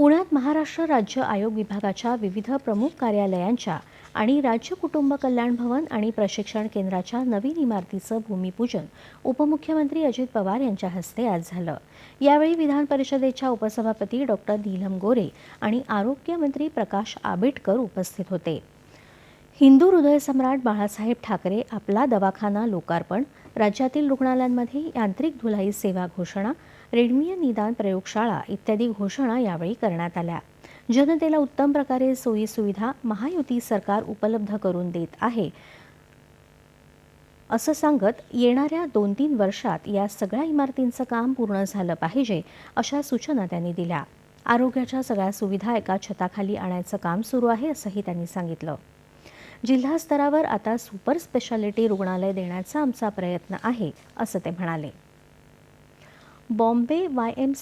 पुण्यात महाराष्ट्र राज्य आयोग विभागाच्या विविध प्रमुख कार्यालयांच्या आणि राज्य कुटुंब कल्याण भवन आणि प्रशिक्षण केंद्राच्या नवीन इमारतीचं भूमिपूजन उपमुख्यमंत्री अजित पवार यांच्या हस्ते आज झालं. यावेळी विधान परिषदेच्या उपसभापती डॉक्टर नीलम गोरे आणि आरोग्यमंत्री प्रकाश आंबेडकर उपस्थित होते. हिंदू हृदयसम्राट बाळासाहेब ठाकरे आपला दवाखाना लोकार्पण राज्यातील रुग्णालयांमध्ये यांत्रिक धुलाई सेवा घोषणा रेडमिय निदान प्रयोगशाळा इत्यादी घोषणा यावेळी करण्यात आल्या. जनतेला उत्तम प्रकारे सोयी सुविधा महायुती सरकार उपलब्ध करून देत आहे असं सांगत येणाऱ्या दोन तीन वर्षात या सगळ्या इमारतींचं काम पूर्ण झालं पाहिजे अशा सूचना त्यांनी दिल्या. आरोग्याच्या सगळ्या सुविधा एका छताखाली आणायचं काम सुरू आहे असंही त्यांनी सांगितलं. जिल्हा स्तरावर आता सुपर स्पेशालिटी रुग्णालय देण्याचा आमचा प्रयत्न आहे असं ते म्हणाले. Bombay Y M C